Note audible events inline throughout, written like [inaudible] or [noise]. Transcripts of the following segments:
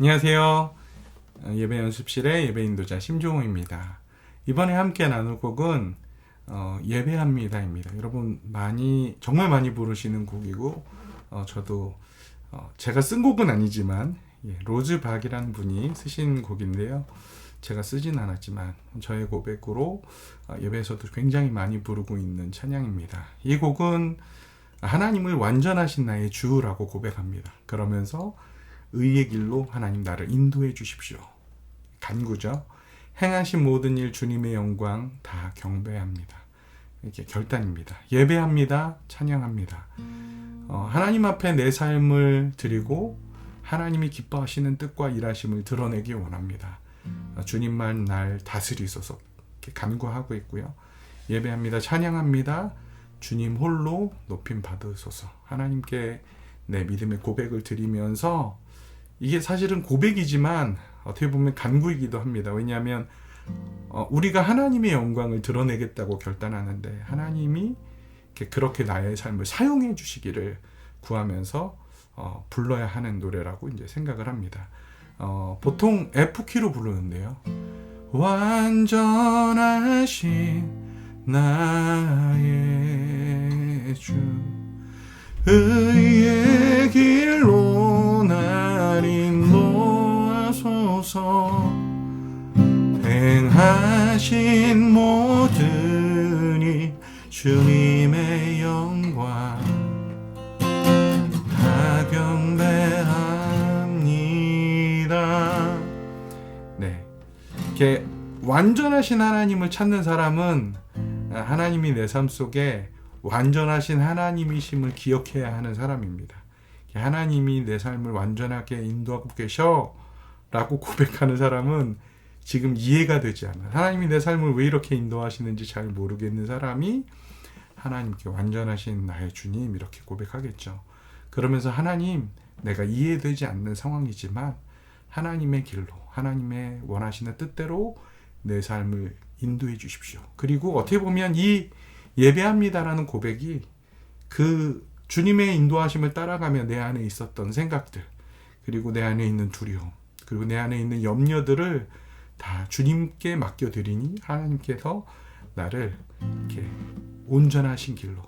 안녕하세요. 어, 예배 연습실의 예배 인도자 심종호입니다. 이번에 함께 나눌 곡은 어, 예배합니다입니다. 여러분 많이 정말 많이 부르시는 곡이고 어, 저도 어, 제가 쓴 곡은 아니지만 예, 로즈 박이라는 분이 쓰신 곡인데요. 제가 쓰진 않았지만 저의 고백으로 어, 예배에서도 굉장히 많이 부르고 있는 찬양입니다. 이 곡은 하나님을 완전하신 나의 주라고 고백합니다. 그러면서 의의 길로 하나님 나를 인도해 주십시오. 간구죠. 행하신 모든 일 주님의 영광 다 경배합니다. 이렇게 결단입니다. 예배합니다. 찬양합니다. 어, 하나님 앞에 내 삶을 드리고 하나님이 기뻐하시는 뜻과 일하심을 드러내기 원합니다. 어, 주님만 날 다스리소서 이렇게 간구하고 있고요. 예배합니다. 찬양합니다. 주님 홀로 높임 받으소서. 하나님께 내 믿음의 고백을 드리면서 이게 사실은 고백이지만 어떻게 보면 간구이기도 합니다. 왜냐하면 어, 우리가 하나님의 영광을 드러내겠다고 결단하는데 하나님이 그렇게 나의 삶을 사용해 주시기를 구하면서 어, 불러야 하는 노래라고 이제 생각을 합니다. 어, 보통 F 키로 부르는데요. 완전하신 나의 주 의의 길로 인도하소서 행하신 모든 이 주님의 영광 다 경배합니다 네 이렇게 완전하신 하나님을 찾는 사람은 하나님이 내 삶 속에 완전하신 하나님이심을 기억해야 하는 사람입니다. 하나님이 내 삶을 완전하게 인도하고 계셔 라고 [laughs] 고백하는 사람은 지금 이해가 되지 않아. 하나님이 내 삶을 왜 이렇게 인도하시는지 잘 모르겠는 사람이 하나님께 완전하신 나의 주님 이렇게 고백하겠죠. 그러면서 하나님 내가 이해되지 않는 상황이지만 하나님의 길로 하나님의 원하시는 뜻대로 내 삶을 인도해 주십시오. 그리고 어떻게 보면 이 예배합니다라는 고백이 그 주님의 인도하심을 따라가며 내 안에 있었던 생각들, 그리고 내 안에 있는 두려움, 그리고 내 안에 있는 염려들을 다 주님께 맡겨드리니 하나님께서 나를 이렇게 온전하신 길로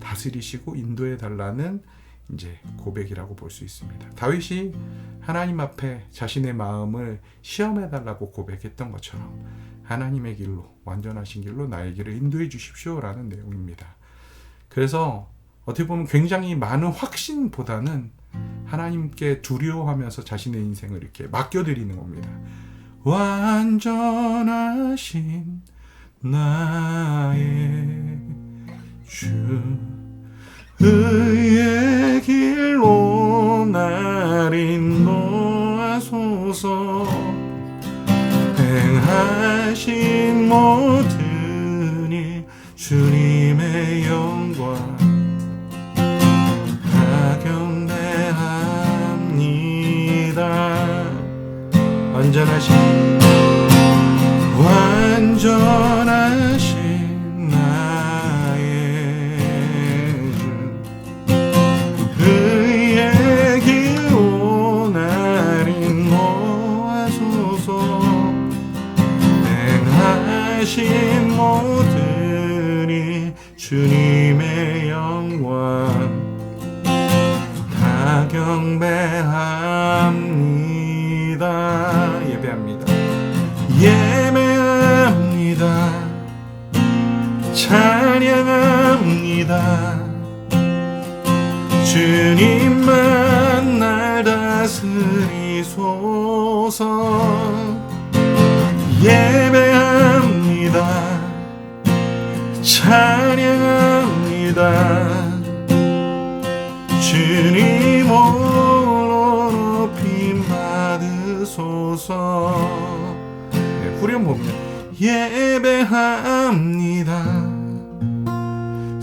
다스리시고 인도해 달라는 이제 고백이라고 볼 수 있습니다. 다윗이 하나님 앞에 자신의 마음을 시험해 달라고 고백했던 것처럼 하나님의 길로 완전하신 길로 나의 길을 인도해 주십시오라는 내용입니다. 그래서 어떻게 보면 굉장히 많은 확신보다는 하나님께 두려워하면서 자신의 인생을 이렇게 맡겨드리는 겁니다. 완전하신 나의 주 의의 길로 날 인도하소서 행하신 모든 이 주님의 영 경배합니다 완전하신 완전하신 나의 주 의의 길로 날 인도하소서 행하신 모든 이 주님의 영광 다 경배합 주님만 날 다스리소서. 예배합니다. 찬양합니다. 주님 홀로 높임 받으소서. 네, 후렴 보면 예배합니다.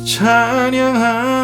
찬양합니다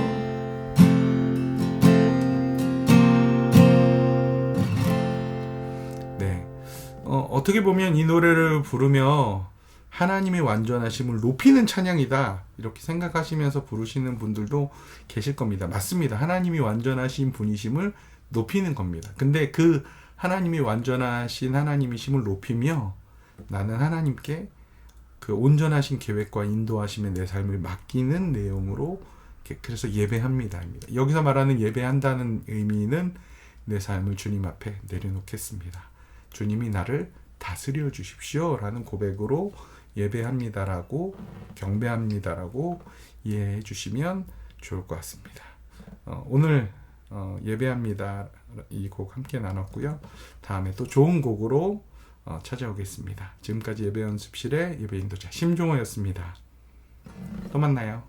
어, 어떻게 보면 이 노래를 부르며 하나님의 완전하심을 높이는 찬양이다. 이렇게 생각하시면서 부르시는 분들도 계실 겁니다. 맞습니다. 하나님이 완전하신 분이심을 높이는 겁니다. 근데 그 하나님이 완전하신 하나님이심을 높이며 나는 하나님께 그 온전하신 계획과 인도하심에 내 삶을 맡기는 내용으로 그래서 예배합니다입니다. 여기서 말하는 예배한다는 의미는 내 삶을 주님 앞에 내려놓겠습니다. 주님이 나를 다스려 주십시오 라는 고백으로 예배합니다라고 경배합니다라고 이해해 주시면 좋을 것 같습니다. 어, 오늘 어, 예배합니다 이 곡 함께 나눴고요. 다음에 또 좋은 곡으로 어, 찾아오겠습니다. 지금까지 예배 연습실의 예배 인도자 심종호였습니다. 또 만나요.